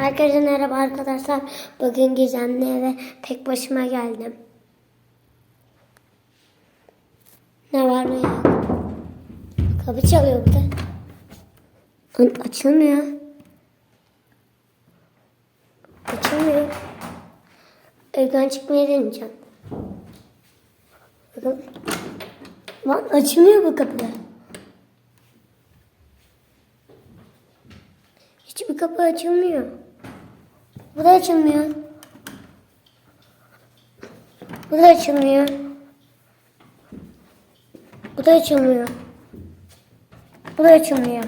Herkese merhaba arkadaşlar. Bugün gizemli eve tek başıma geldim. Ne var ne yok. Kapı çalıyor bir de. Lan Açılmıyor. Açılmıyor. Evden çıkmaya deneyeceğim. Bakın. Lan açılmıyor bu kapı. Hiçbir kapı açılmıyor. Bu da açılmıyor. Bu da açılmıyor. Bu da açılmıyor. Bu da açılmıyor.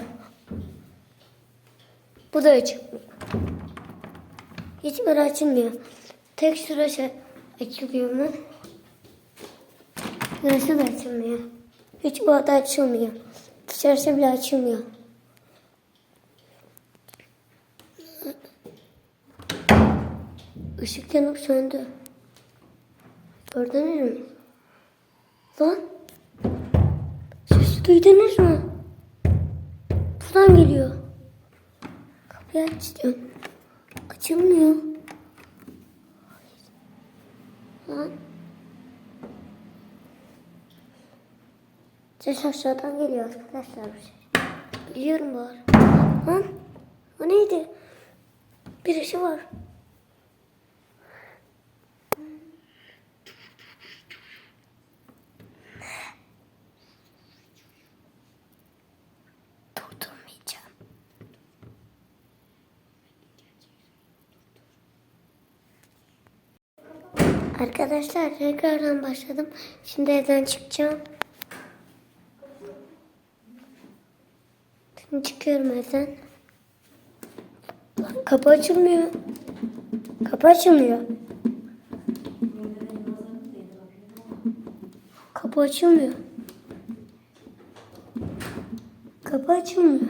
Bu da açılmıyor. Hiçbiri açılmıyor. Tek şurası açılıyor mu? Burası da açılmıyor. Hiç bu oda açılmıyor. Dışarısı bile açılmıyor. Işık yanıp söndü. Gördünüz mü? Lan. Sesi duydunuz mu? Buradan geliyor. Kapıyı aç diyorum. Açılmıyor. Lan. Ses aşağıdan geliyor arkadaşlar. bu. Biliyorum var. Lan. O neydi? Birisi var. Arkadaşlar tekrardan başladım. Şimdi evden çıkacağım. Şimdi çıkıyorum evden. Lan Kapı açılmıyor. Kapı açılmıyor. Kapı açılmıyor. Kapı açılmıyor.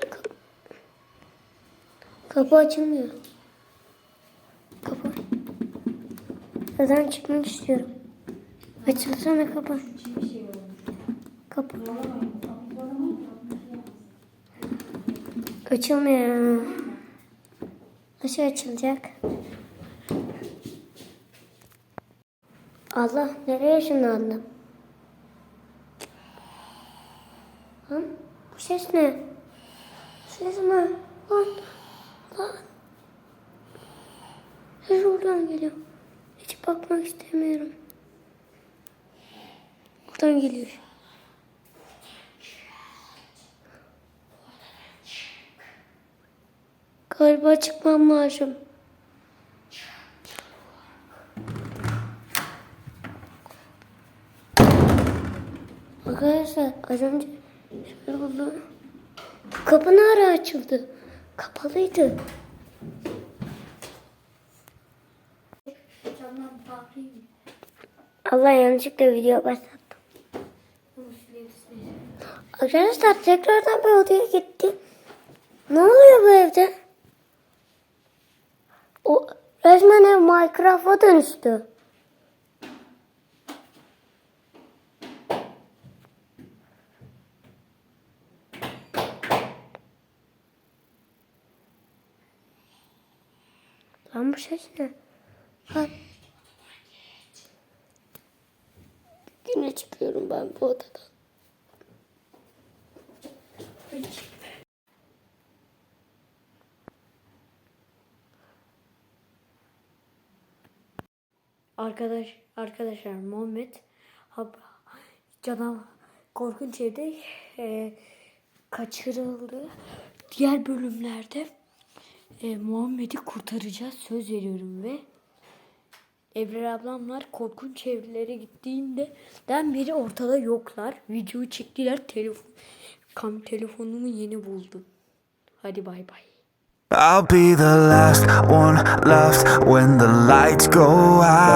Ka- Kapı açılmıyor. Neden çıkmak istiyorum? Açılsana kapı. Kapı. Açılmıyor. Nasıl açılacak? Allah nereye ışınlandım? Lan bu ses ne? Ses ne? Lan lan. Ses oradan geliyor. Bakmak istemiyorum. Buradan geliyor. Galiba çıkmam lazım. Arkadaşlar az önce şöyle oldu. Kapı ne ara açıldı? Kapalıydı. Allah yanlışlıkla video başlattım. Arkadaşlar tekrardan bir odaya gitti. Ne oluyor bu evde? O resmen ev Minecraft'a dönüştü. Lan bu ses ne? Lan. Yine çıkıyorum ben bu odadan. Arkadaş arkadaşlar Muhammed hap- canavar korkunç evde e, kaçırıldı. Diğer bölümlerde e, Muhammed'i kurtaracağız söz veriyorum ve Ebrar ablamlar korkunç evlere gittiğinde den beri ortada yoklar. Videoyu çektiler. Telefon kam telefonumu yeni buldum. Hadi bay bay. I'll be the last one left when the lights go out.